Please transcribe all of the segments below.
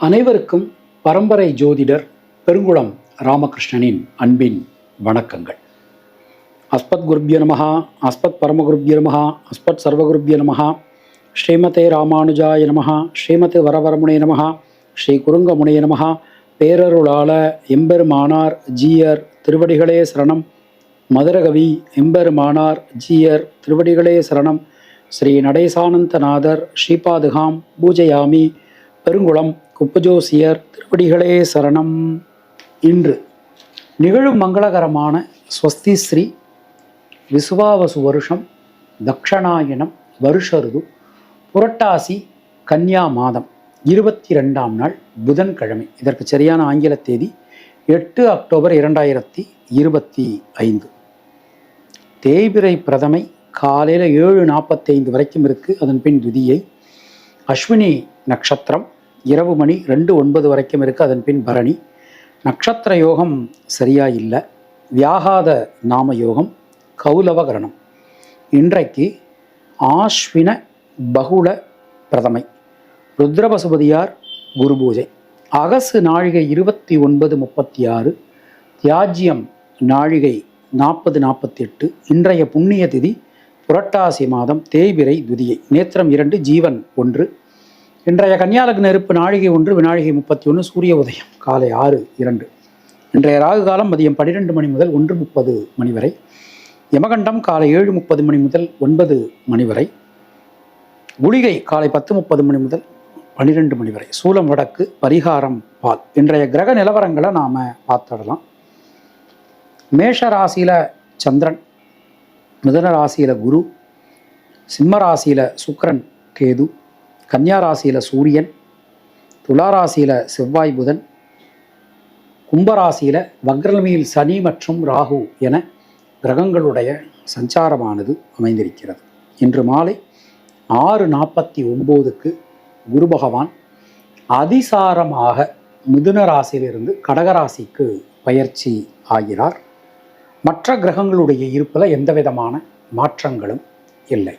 அனைவருக்கும் பரம்பரை ஜோதிடர் பெருங்குளம் ராமகிருஷ்ணனின் அன்பின் வணக்கங்கள். அஸ்பத் குருபிய நமகா அஸ்பத் பரமகுருபிய நமகா அஸ்பத் சர்வகுருபிய நமகா ஸ்ரீமதே ராமானுஜாய நமகா ஸ்ரீமதே வரவரமுனை நமகா ஸ்ரீ குருங்கமுனைய நமகா பேரருளாள எம்பெருமானார் ஜீயர் திருவடிகளே சரணம் மதுரகவி எம்பெருமானார் ஜீயர் திருவடிகளே சரணம் ஸ்ரீ நடேசானந்தநாதர் ஸ்ரீபாதுகாம் பூஜயாமி பெருங்குளம் குப்பஜோசியர் திருவடிகளே சரணம். இன்று நிகழும் மங்களகரமான ஸ்வஸ்தி ஸ்ரீ விசுவாவசு வருஷம் தக்ஷணாயனம் வருஷருது புரட்டாசி கன்னியா மாதம் இருபத்தி ரெண்டாம் நாள் புதன்கிழமை. இதற்கு சரியான ஆங்கில தேதி எட்டு அக்டோபர் இரண்டாயிரத்தி இருபத்தி ஐந்து. தேய்பிரை பிரதமை காலையில் ஏழு நாற்பத்தைந்து வரைக்கும் இருக்குது அதன் பின் துதியை அஸ்வினி நட்சத்திரம் இரவு மணி ரெண்டு ஒன்பது வரைக்கும் இருக்குது அதன் பின் பரணி. நட்சத்திர யோகம் சரியாக இல்லை வியாகாத நாம யோகம் கௌலவகரணம் இன்றைக்கு ஆஸ்வின பகுல பிரதமை. ருத்ரபசுபதியார் குரு பூஜை. அகசு நாழிகை இருபத்தி ஒன்பது முப்பத்தி ஆறு. தியாஜ்யம் நாழிகை நாற்பது நாற்பத்தி எட்டு இன்றைய புண்ணிய திதி புரட்டாசி மாதம் தேய்பிரை துதியை. நேத்திரம் இரண்டு ஜீவன் ஒன்று. இன்றைய கன்னியாலக்ன நெருப்பு நாழிகை ஒன்று விநாழிகை முப்பத்தி ஒன்று சூரிய உதயம் காலை ஆறு இரண்டு. இன்றைய ராகு காலம் மதியம் பன்னிரெண்டு மணி முதல் ஒன்று முப்பது மணி வரை. யமகண்டம் காலை ஏழு முப்பது மணி முதல் ஒன்பது மணி வரை. குளிகை காலை பத்து முப்பது மணி முதல் பன்னிரெண்டு மணி வரை. சூலம் வடக்கு பரிகாரம் பால். இன்றைய கிரக நிலவரங்களை நாம் பார்த்துடலாம். மேஷ ராசியில் சந்திரன் மிதன ராசியில் குரு சிம்ம ராசியில் சுக்கிரன் கேது கன்னியா ராசியில் சூரியன் துலா ராசியில் செவ்வாய் புதன் கும்பராசியில் வக்ரமியில் சனி மற்றும் ராகு என கிரகங்களுடைய சஞ்சாரமானது அமைந்திருக்கிறது. இன்று மாலை ஆறு நாற்பத்தி ஒம்போதுக்கு குரு பகவான் அதிசாரமாக மிதுன ராசியிலிருந்து கடகராசிக்கு பயிற்சி ஆகிறார். மற்ற கிரகங்களுடைய இருப்பில் எந்த விதமான மாற்றங்களும் இல்லை.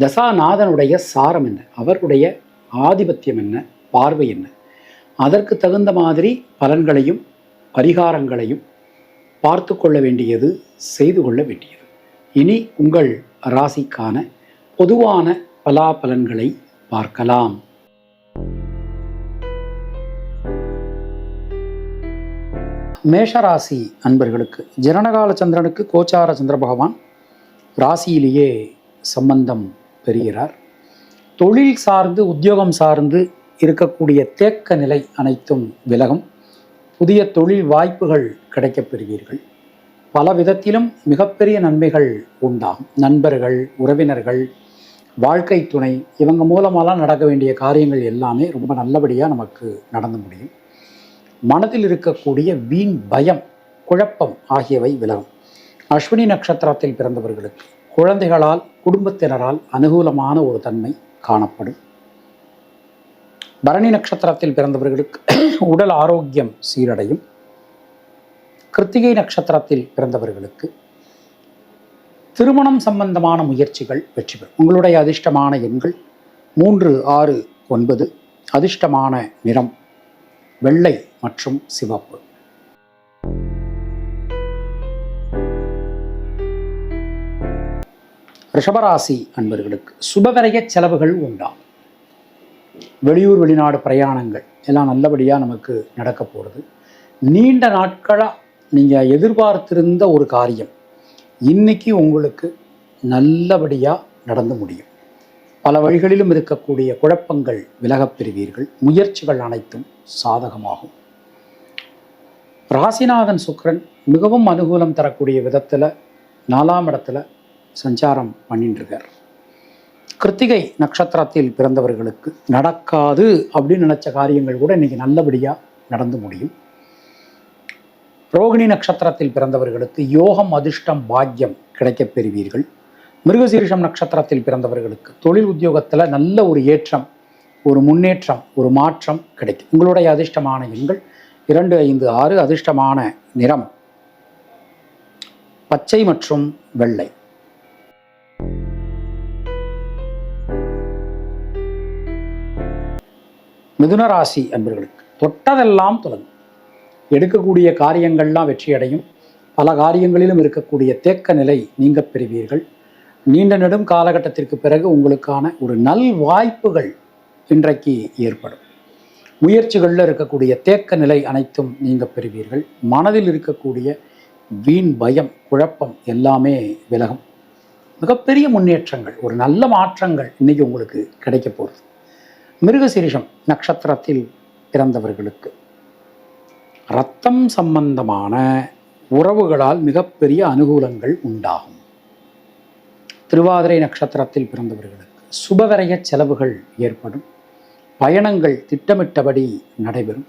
தசாநாதனுடைய சாரம் என்ன? அவருடைய ஆதிபத்தியம் என்ன? பார்வை என்ன? அதற்கு தகுந்த மாதிரி பலன்களையும் பரிகாரங்களையும் பார்த்து கொள்ள வேண்டியது செய்து கொள்ள வேண்டியது. இனி உங்கள் ராசிக்கான பொதுவான பலாபலன்களை பார்க்கலாம். மேஷராசி அன்பர்களுக்கு ஜனனகால சந்திரனுக்கு கோச்சார சந்திர பகவான் ராசியிலேயே சம்பந்தம் பெறுகிறார். தொழில் சார்ந்து உத்தியோகம் சார்ந்து இருக்கக்கூடிய தேக்க நிலை அனைத்தும் விலகும். புதிய தொழில் வாய்ப்புகள் கிடைக்கப் பெறுவீர்கள். பல விதத்திலும் மிகப்பெரிய நன்மைகள் உண்டாகும். நண்பர்கள் உறவினர்கள் வாழ்க்கை துணை இவங்க மூலமாலாம் நடக்க வேண்டிய காரியங்கள் எல்லாமே ரொம்ப நல்லபடியாக நமக்கு நடந்து முடியும். மனதில் இருக்கக்கூடிய வீண் பயம் குழப்பம் ஆகியவை விலகும். அஸ்வினி நட்சத்திரத்தில் பிறந்தவர்களுக்கு குழந்தைகளால் குடும்பத்தினரால் அனுகூலமான ஒரு தன்மை காணப்படும். பரணி நட்சத்திரத்தில் பிறந்தவர்களுக்கு உடல் ஆரோக்கியம் சீரடையும். கிருத்திகை நட்சத்திரத்தில் பிறந்தவர்களுக்கு திருமணம் சம்பந்தமான முயற்சிகள் வெற்றி பெறும். உங்களுடைய அதிர்ஷ்டமான எண்கள் மூன்று ஆறு ஒன்பது. அதிர்ஷ்டமான நிறம் வெள்ளை மற்றும் சிவப்பு. ரிஷபராசி அன்பர்களுக்கு சுபவரைய செலவுகள் உண்டாகும் வெளியூர் வெளிநாடு பிரயாணங்கள் எல்லாம் நல்லபடியாக நமக்கு நடக்க போகிறது நீண்ட நாட்களாக நீங்கள் எதிர்பார்த்திருந்த ஒரு காரியம் இன்னைக்கு உங்களுக்கு நல்லபடியாக நடந்து முடியும். பல வழிகளிலும் இருக்கக்கூடிய குழப்பங்கள் விலகப் பெறுவீர்கள். முயற்சிகள் அனைத்தும் சாதகமாகும். ராசிநாதன் சுக்கிரன் மிகவும் அனுகூலம் தரக்கூடிய விதத்தில் நாலாம் இடத்துல சஞ்சாரம் பண்ணிட்டுருக்கார் கிருத்திகை நட்சத்திரத்தில் பிறந்தவர்களுக்கு நடக்காது அப்படின்னு நினச்ச காரியங்கள் கூட இன்னைக்கு நல்லபடியாக நடந்து முடியும். ரோகிணி நட்சத்திரத்தில் பிறந்தவர்களுக்கு யோகம் அதிர்ஷ்டம் பாக்கியம் கிடைக்கப் பெறுவீர்கள். மிருகசீரிஷம் நட்சத்திரத்தில் பிறந்தவர்களுக்கு தொழில் உத்தியோகத்தில் நல்ல ஒரு ஏற்றம் ஒரு முன்னேற்றம் ஒரு மாற்றம் கிடைக்கும். உங்களுடைய அதிர்ஷ்டமான எண்கள் இரண்டு ஐந்து ஆறு அதிர்ஷ்டமான நிறம் பச்சை மற்றும் வெள்ளை. மிதுன ராசி அன்பர்களுக்கு தொட்டதெல்லாம் தொடங்கும் எடுக்கக்கூடிய காரியங்கள்லாம் வெற்றியடையும். பல காரியங்களிலும் இருக்கக்கூடிய தேக்க நிலை நீங்க பெறுவீர்கள். நீண்ட நெடும் காலகட்டத்திற்கு பிறகு உங்களுக்கான ஒரு நல் வாய்ப்புகள் இன்றைக்கு ஏற்படும். முயற்சிகளில் இருக்கக்கூடிய தேக்க நிலை அனைத்தும் நீங்க பெறுவீர்கள். மனதில் இருக்கக்கூடிய வீண் பயம் குழப்பம் எல்லாமே விலகும். மிகப்பெரிய முன்னேற்றங்கள் ஒரு நல்ல மாற்றங்கள் இன்றைக்கி உங்களுக்கு கிடைக்க போகிறது. மிருகசீரிஷம் நட்சத்திரத்தில் பிறந்தவர்களுக்கு. ரத்தம் சம்பந்தமான உறவுகளால் மிகப்பெரிய அனுகூலங்கள் உண்டாகும். திருவாதிரை நட்சத்திரத்தில் பிறந்தவர்களுக்கு சுபவரைய செலவுகள் ஏற்படும். பயணங்கள் திட்டமிட்டபடி நடைபெறும்.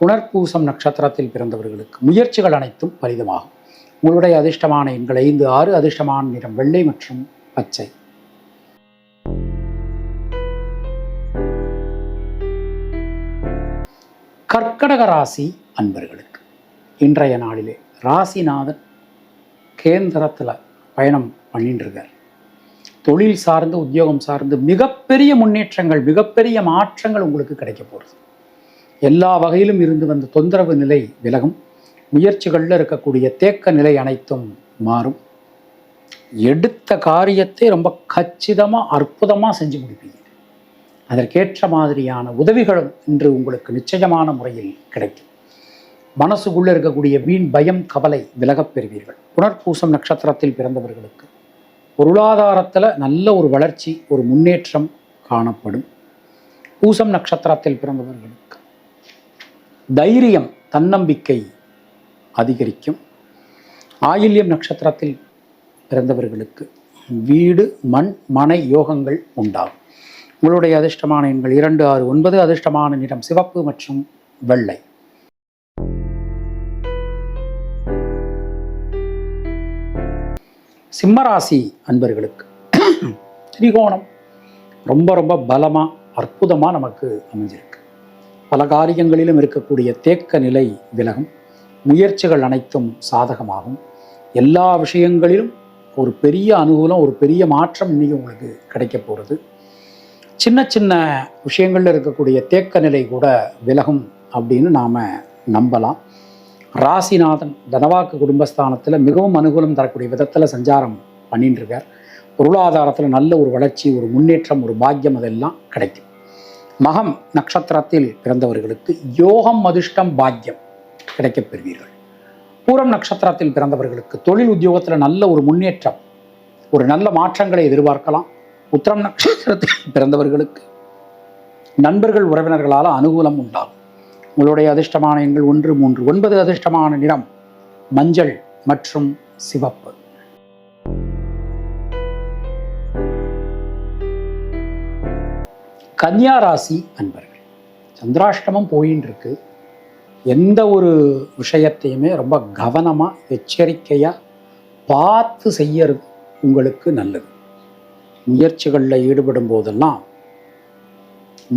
உணர்பூசம் நட்சத்திரத்தில் பிறந்தவர்களுக்கு முயற்சிகள் அனைத்தும் பரிதமாகும் உங்களுடைய அதிர்ஷ்டமான எண்கள் ஐந்து ஆறு அதிர்ஷ்டமான நிறம் வெள்ளை மற்றும் பச்சை. கர்க்கடக ராசி அன்பர்களுக்கு இன்றைய நாளிலே ராசிநாதன் கேந்திரத்தில் பயணம் பண்ணிட்டு இருக்கார் தொழில் சார்ந்து உத்தியோகம் சார்ந்து மிகப்பெரிய முன்னேற்றங்கள் மிகப்பெரிய மாற்றங்கள் உங்களுக்கு கிடைக்க போகிறது எல்லா வகையிலும் இருந்து வந்த தொந்தரவு நிலை விலகும். முயற்சிகளில் இருக்கக்கூடிய தேக்க நிலை அனைத்தும் மாறும். எடுத்த காரியத்தை ரொம்ப கச்சிதமாக அற்புதமாக செஞ்சு முடிப்பீங்க. அதற்கேற்ற மாதிரியான உதவிகளும் இன்று உங்களுக்கு நிச்சயமான முறையில் கிடைக்கும். மனசுக்குள்ளே இருக்கக்கூடிய வீண் பயம் கவலை விலகப் பெறுவீர்கள். புனர்பூசம் நட்சத்திரத்தில் பிறந்தவர்களுக்கு பொருளாதாரத்தில் நல்ல ஒரு வளர்ச்சி ஒரு முன்னேற்றம் காணப்படும். பூசம் நட்சத்திரத்தில் பிறந்தவர்களுக்கு தைரியம் தன்னம்பிக்கை அதிகரிக்கும். ஆயில்யம் நட்சத்திரத்தில் பிறந்தவர்களுக்கு வீடு மண் மனை யோகங்கள் உண்டாகும். உங்களுடைய அதிர்ஷ்டமான எண்கள் இரண்டு ஆறு ஒன்பது அதிர்ஷ்டமான நிறம் சிவப்பு மற்றும் வெள்ளை. சிம்மராசி அன்பர்களுக்கு திரிகோணம் ரொம்ப ரொம்ப பலமாக அற்புதமாக நமக்கு அமைஞ்சிருக்கு. பல காரியங்களிலும் இருக்கக்கூடிய தேக்க நிலை விலகும். முயற்சிகள் அனைத்தும் சாதகமாகும். எல்லா விஷயங்களிலும் ஒரு பெரிய அனுகூலம் ஒரு பெரிய மாற்றம் இன்னைக்கு உங்களுக்கு கிடைக்க போகிறது சின்ன சின்ன விஷயங்களில் இருக்கக்கூடிய தேக்க நிலை கூட விலகும் அப்படின்னு நாம் நம்பலாம். ராசிநாதன் தனவாக்கு குடும்பஸ்தானத்தில் மிகவும் அனுகூலம் தரக்கூடிய விதத்தில் சஞ்சாரம் பண்ணிட்டு இருக்கார் பொருளாதாரத்தில் நல்ல ஒரு வளர்ச்சி ஒரு முன்னேற்றம் ஒரு பாக்கியம் அதெல்லாம் கிடைக்கும். மகம் நட்சத்திரத்தில் பிறந்தவர்களுக்கு யோகம் அதிர்ஷ்டம் பாக்கியம் கிடைக்கப் பெறுவீர்கள். பூரம் நட்சத்திரத்தில் பிறந்தவர்களுக்கு தொழில் உத்தியோகத்தில் நல்ல ஒரு முன்னேற்றம் ஒரு நல்ல மாற்றங்களை எதிர்பார்க்கலாம். உத்திரம் நட்சத்திரத்தில் பிறந்தவர்களுக்கு நண்பர்கள் உறவினர்களால் அனுகூலம் உண்டாகும். உங்களுடைய அதிர்ஷ்டமான எண்கள் ஒன்று மூன்று ஒன்பது அதிர்ஷ்டமான நிறம் மஞ்சள் மற்றும் சிவப்பு. கன்னியா ராசி அன்பர்கள் சந்திராஷ்டமம் போயின்னு இருக்கு எந்த ஒரு விஷயத்தையுமே ரொம்ப கவனமாக எச்சரிக்கையாக பார்த்து செய்யறது உங்களுக்கு நல்லது. முயற்சிகளில் ஈடுபடும் போதெல்லாம்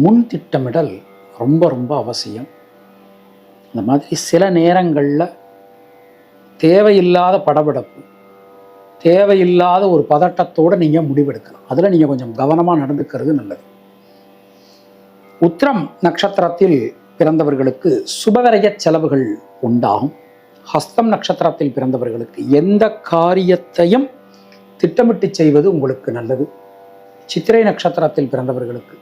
முன் திட்டமிடல் ரொம்ப ரொம்ப அவசியம். இந்த மாதிரி சில நேரங்களில் தேவையில்லாத படபடப்பு தேவையில்லாத ஒரு பதட்டத்தோடு நீங்கள் முடிவெடுக்கலாம். அதில் நீங்கள் கொஞ்சம் கவனமாக நடந்துக்கிறது நல்லது. உத்திரம் நட்சத்திரத்தில் பிறந்தவர்களுக்கு சுபவரைய செலவுகள் உண்டாகும். ஹஸ்தம் நட்சத்திரத்தில் பிறந்தவர்களுக்கு எந்த காரியத்தையும் திட்டமிட்டு செய்வது உங்களுக்கு நல்லது. சித்திரை நட்சத்திரத்தில் பிறந்தவர்களுக்கு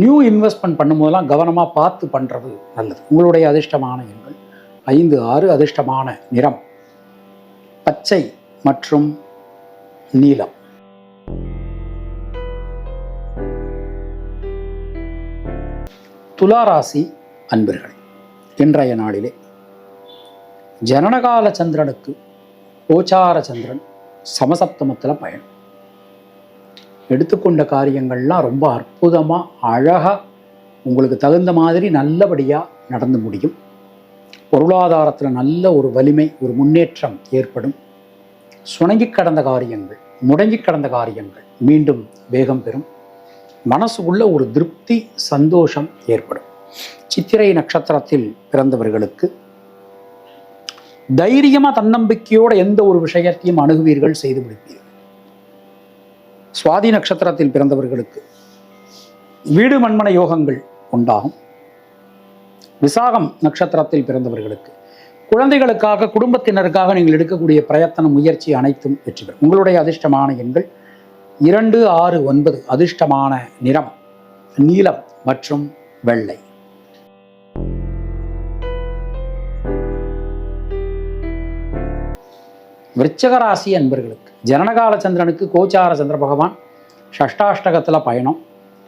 நியூ இன்வெஸ்ட்மெண்ட் பண்ணும்போதெல்லாம் கவனமாக பார்த்து பண்ணுறது நல்லது. உங்களுடைய அதிர்ஷ்டமான எண்கள். ஐந்து ஆறு அதிர்ஷ்டமான நிறம். பச்சை மற்றும் நீலம். துளாராசி அன்பர்கள் இன்றைய நாளிலே ஜனனகால சந்திரனுக்கு கோச்சார சந்திரன் சமசப்தமத்தில் பயணம். எடுத்துக்கொண்ட காரியங்கள்லாம் ரொம்ப அற்புதமாக அழகாக உங்களுக்கு தகுந்த மாதிரி நல்லபடியாக நடந்து முடியும். பொருளாதாரத்தில் நல்ல ஒரு வலிமை ஒரு முன்னேற்றம் ஏற்படும். சுணங்கி கடந்த காரியங்கள் முடங்கி கடந்த காரியங்கள் மீண்டும் வேகம் பெறும். மனசுக்குள்ள ஒரு திருப்தி சந்தோஷம் ஏற்படும். சித்திரை நட்சத்திரத்தில் பிறந்தவர்களுக்கு தைரியமா தன்னம்பிக்கையோட எந்த ஒரு விஷயத்தையும் அணுகுவீர்கள் செய்து முடிப்பீர்கள். சுவாதி நட்சத்திரத்தில் பிறந்தவர்களுக்கு வீடு மண்மன யோகங்கள் உண்டாகும். விசாகம் நட்சத்திரத்தில் பிறந்தவர்களுக்கு குழந்தைகளுக்காக குடும்பத்தினருக்காக நீங்கள் எடுக்கக்கூடிய பிரயத்தன முயற்சி அனைத்தும் வெற்றி பெறும். உங்களுடைய அதிர்ஷ்டமான எண்கள் இரண்டு ஆறு ஒன்பது. அதிர்ஷ்டமான நிறம் நீலம் மற்றும் வெள்ளை. விருச்சகராசி அன்பர்களுக்கு ஜனனகால சந்திரனுக்கு கோச்சார சந்திர பகவான் ஷஷ்டாஷ்டகத்தில் பயணம்.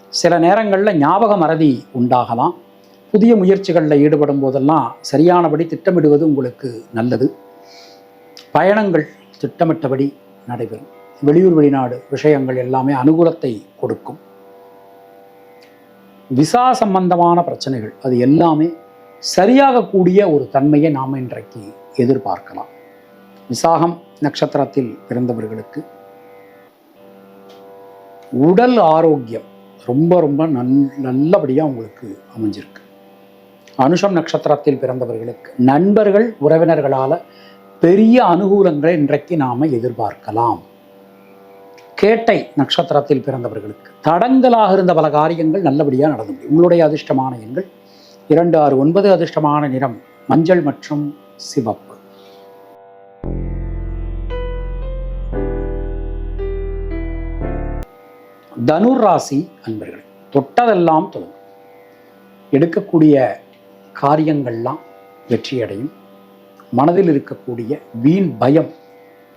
சில நேரங்களில் ஞாபக மறதி உண்டாகலாம். புதிய முயற்சிகளில் ஈடுபடும் போதெல்லாம் சரியானபடி திட்டமிடுவது உங்களுக்கு நல்லது. பயணங்கள் திட்டமிட்டபடி நடைபெறும். வெளியூர் வெளிநாடு விஷயங்கள் எல்லாமே அனுகூலத்தை கொடுக்கும். விசா சம்பந்தமான பிரச்சனைகள் அது எல்லாமே சரியாகக்கூடிய ஒரு தன்மையை நாம் இன்றைக்கு எதிர்பார்க்கலாம். விசாகம் நட்சத்திரத்தில் பிறந்தவர்களுக்கு உடல் ஆரோக்கியம் ரொம்ப ரொம்ப நல் நல்லபடியாக உங்களுக்கு அமைஞ்சிருக்கு. அனுஷம் நட்சத்திரத்தில் பிறந்தவர்களுக்கு நண்பர்கள் உறவினர்களால் பெரிய அனுகூலங்களை இன்றைக்கு நாம் எதிர்பார்க்கலாம். கேட்டை நட்சத்திரத்தில் பிறந்தவர்களுக்கு தடங்கலாக இருந்த பல காரியங்கள் நல்லபடியாக நடந்து முடியும். உங்களுடைய அதிர்ஷ்டமான எண்கள் இரண்டு ஆறு ஒன்பது அதிர்ஷ்டமான நிறம் மஞ்சள் மற்றும் சிவப்பு. தனுர் ராசி அன்பர்கள் தொட்டதெல்லாம் தொடங்கும் எடுக்கக்கூடிய காரியங்கள்லாம் வெற்றியடையும். மனதில் இருக்கக்கூடிய வீண் பயம்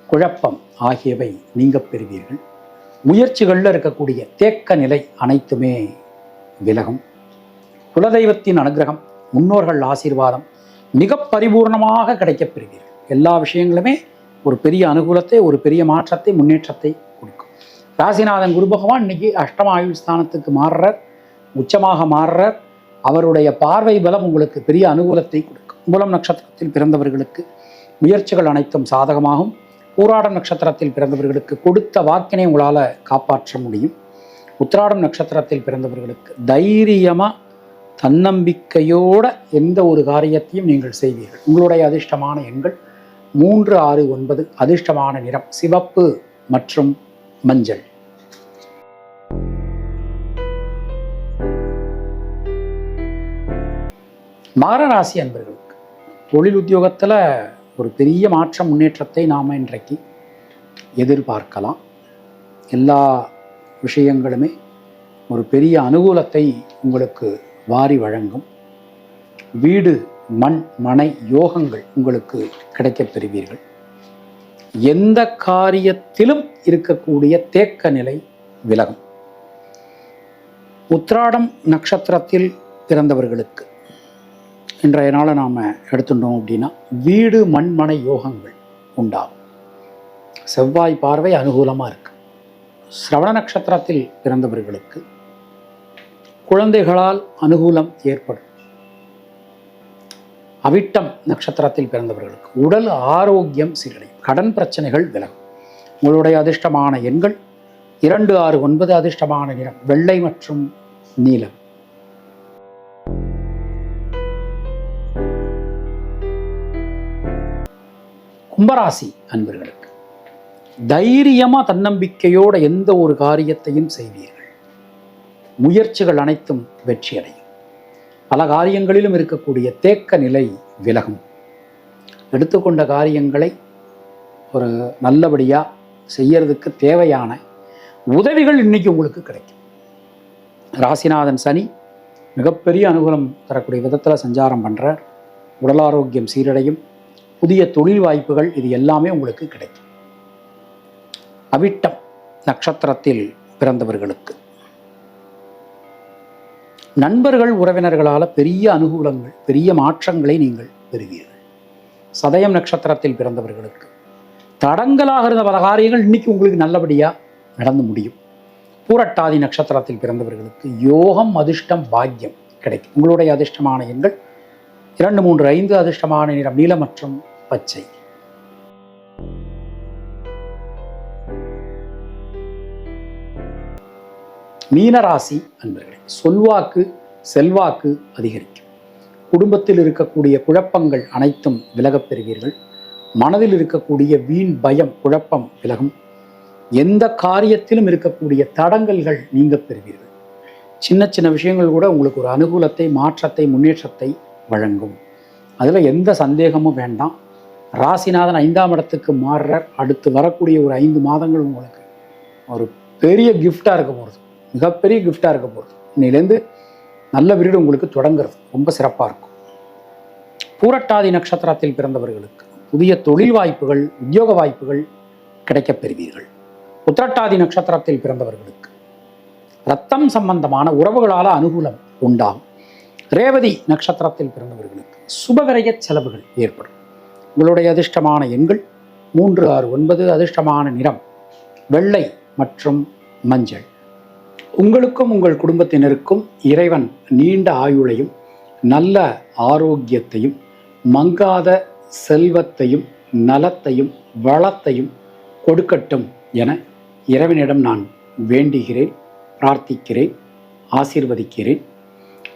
குழப்பம் ஆகியவை நீங்க பெறுவீர்கள். முயற்சிகளில் இருக்கக்கூடிய தேக்க நிலை அனைத்துமே விலகும். குலதெய்வத்தின் அனுகிரகம் முன்னோர்கள் ஆசீர்வாதம் மிக பரிபூர்ணமாக கிடைக்கப் பெறுவீர்கள். எல்லா விஷயங்களுமே ஒரு பெரிய அனுகூலத்தை ஒரு பெரிய மாற்றத்தை முன்னேற்றத்தை ராசிநாதன் குரு பகவான் இன்னைக்கு அஷ்டமாயுள் ஸ்தானத்துக்கு மாறுறார். உச்சமாக மாறுறார். அவருடைய பார்வை பலம் உங்களுக்கு பெரிய அனுகூலத்தை கொடுக்கும். மூலம் நட்சத்திரத்தில் பிறந்தவர்களுக்கு முயற்சிகள் அனைத்தும் சாதகமாகும். பூராடம் நட்சத்திரத்தில் பிறந்தவர்களுக்கு கொடுத்த வாக்கினை உங்களால் காப்பாற்ற முடியும். உத்திராடம் நட்சத்திரத்தில் பிறந்தவர்களுக்கு தைரியமாக தன்னம்பிக்கையோட எந்த ஒரு காரியத்தையும் நீங்கள் செய்வீர்கள். உங்களுடைய அதிர்ஷ்டமான எண்கள் மூன்று ஆறு ஒன்பது அதிர்ஷ்டமான நிறம் சிவப்பு மற்றும் மஞ்சள். மகர ராசி அன்பர்களுக்கு தொழில் உத்தியோகத்தில் ஒரு பெரிய மாற்ற முன்னேற்றத்தை நாம் இன்றைக்கு எதிர்பார்க்கலாம். எல்லா விஷயங்களுமே ஒரு பெரிய அனுகூலத்தை உங்களுக்கு வாரி வழங்கும். வீடு மண் மனை யோகங்கள் உங்களுக்கு கிடைக்கப் பெறுவீர்கள். எந்த காரியத்திலும் இருக்கக்கூடிய தேக்க நிலை விலகும். உத்ராடம் நட்சத்திரத்தில் பிறந்தவர்களுக்கு இன்றைய நாளை நாம் எடுத்துட்டோம் அப்படின்னா வீடு மண்மனை யோகங்கள் உண்டாகும். செவ்வாய் பார்வை அனுகூலமாக இருக்குது சிரவண நட்சத்திரத்தில் பிறந்தவர்களுக்கு குழந்தைகளால் அனுகூலம் ஏற்படும். அவிட்டம் நட்சத்திரத்தில் பிறந்தவர்களுக்கு உடல் ஆரோக்கியம் சீரடையும். கடன் பிரச்சனைகள் விலகும். உங்களுடைய அதிர்ஷ்டமான எண்கள் இரண்டு ஆறு ஒன்பது அதிர்ஷ்டமான நிறம் வெள்ளை மற்றும் நீலம். கும்பராசி அன்பர்களுக்கு தைரியமாக தன்னம்பிக்கையோட எந்த ஒரு காரியத்தையும் செய்வீர்கள். முயற்சிகள் அனைத்தும் வெற்றியடையும். பல காரியங்களிலும் இருக்கக்கூடிய தேக்க நிலை விலகும். எடுத்துக்கொண்ட காரியங்களை ஒரு நல்லபடியாக செய்யறதுக்கு தேவையான உதவிகள் இன்னைக்கு உங்களுக்கு கிடைக்கும். ராசிநாதன் சனி மிகப்பெரிய அனுகூலம் தரக்கூடிய விதத்தில் சஞ்சாரம் பண்ணுறார் உடல் ஆரோக்கியம் சீரடையும். புதிய தொழில் வாய்ப்புகள் இது எல்லாமே உங்களுக்கு கிடைக்கும். அவிட்டம் நட்சத்திரத்தில் பிறந்தவர்களுக்கு. நண்பர்கள் உறவினர்களால் பெரிய அனுகூலங்கள் பெரிய மாற்றங்களை நீங்கள் பெறுவீர்கள். சதயம் நட்சத்திரத்தில் பிறந்தவர்களுக்கு. தடங்களாக இருந்த பல காரியங்கள் இன்னைக்கு உங்களுக்கு நல்லபடியாக நடந்து முடியும். பூரட்டாதி நட்சத்திரத்தில் பிறந்தவர்களுக்கு யோகம் அதிர்ஷ்டம் பாக்கியம் கிடைக்கும். உங்களுடைய அதிர்ஷ்டமான எண்கள் இரண்டு மூன்று ஐந்து அதிர்ஷ்டமான நிறம் நீலம் மற்றும் பச்சை. மீனராசி அன்பர்களே சொல்வாக்கு செல்வாக்கு அதிகரிக்கும். குடும்பத்தில் இருக்கக்கூடிய குழப்பங்கள் அனைத்தும் விலகப் பெறுவீர்கள். மனதில் இருக்கக்கூடிய வீண் பயம் குழப்பம் விலகும். எந்த காரியத்திலும் இருக்கக்கூடிய தடங்கல்கள் நீங்க பெறுவீர்கள். சின்ன சின்ன விஷயங்கள் கூட உங்களுக்கு ஒரு அனுகூலத்தை மாற்றத்தை முன்னேற்றத்தை வழங்கும். அதில் எந்த சந்தேகமும் வேண்டாம். ராசிநாதன் ஐந்தாம் இடத்துக்கு மாறுறார். அடுத்து வரக்கூடிய ஒரு ஐந்து மாதங்கள் உங்களுக்கு ஒரு பெரிய கிஃப்டாக இருக்க போகிறது மிகப்பெரிய கிஃப்டாக இருக்க போகிறது இன்னிலேருந்து நல்ல வீடு உங்களுக்கு தொடங்குறது. ரொம்ப சிறப்பாக இருக்கும். பூரட்டாதி நட்சத்திரத்தில் பிறந்தவர்களுக்கு புதிய தொழில் வாய்ப்புகள் உத்தியோக வாய்ப்புகள் கிடைக்கப் பெறுவீர்கள். உத்திரட்டாதி நட்சத்திரத்தில் பிறந்தவர்களுக்கு ரத்தம் சம்பந்தமான உறவுகளால் அனுகூலம் உண்டாகும். ரேவதி நட்சத்திரத்தில் பிறந்தவர்களுக்கு சுபவிரய செலவுகள் ஏற்படும். உங்களுடைய அதிர்ஷ்டமான எண்கள் மூன்று ஆறு ஒன்பது அதிர்ஷ்டமான நிறம் வெள்ளை மற்றும் மஞ்சள். உங்களுக்கும் உங்கள் குடும்பத்தினருக்கும் இறைவன் நீண்ட ஆயுளையும் நல்ல ஆரோக்கியத்தையும் மங்காத செல்வத்தையும் நலத்தையும் வளத்தையும் கொடுக்கட்டும் என இறைவனிடம் நான் வேண்டுகிறேன் பிரார்த்திக்கிறேன் ஆசீர்வதிக்கிறேன்.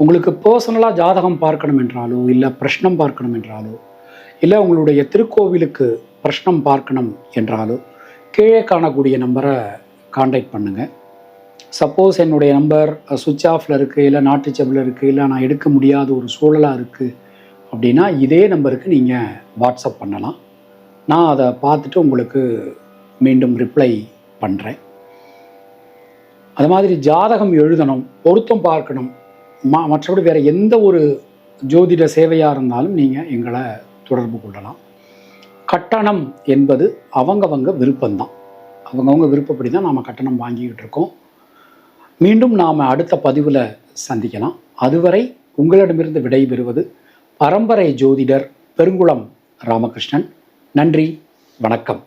உங்களுக்கு பர்சனலாக ஜாதகம் பார்க்கணும் என்றாலோ இல்லை பிரஷ்னம் பார்க்கணும் என்றாலோ இல்லை உங்களுடைய திருக்கோவிலுக்கு பிரஷ்னம் பார்க்கணும் என்றாலோ கீழே காணக்கூடிய நம்பரை காண்டாக்ட் பண்ணுங்கள் சப்போஸ் என்னுடைய நம்பர் சுவிட்ச் ஆஃபில் இருக்குது இல்லை நாட்டு செப்பில் இருக்குது இல்லை நான் எடுக்க முடியாத ஒரு சூழலாக இருக்குது அப்படின்னா இதே நம்பருக்கு நீங்கள் வாட்ஸ்அப் பண்ணலாம். நான் அதை பார்த்துட்டு உங்களுக்கு மீண்டும் ரிப்ளை பண்ணுறேன் அது மாதிரி ஜாதகம் எழுதணும் பொருத்தம் பார்க்கணும் ம மற்றபடி வேறு எந்த ஒரு ஜோதிட சேவையாக இருந்தாலும் நீங்கள் எங்களை தொடர்பு கொள்ளலாம். கட்டணம் என்பது அவங்கவங்க விருப்பம்தான். அவங்கவுங்க விருப்பப்படி தான் நாம் கட்டணம் வாங்கிக்கிட்டு இருக்கோம். மீண்டும் நாம் அடுத்த பதிவில் சந்திக்கலாம். அதுவரை உங்களிடமிருந்து விடைபெறுவது பரம்பரை ஜோதிடர் பெருங்குளம் ராமகிருஷ்ணன். நன்றி வணக்கம்.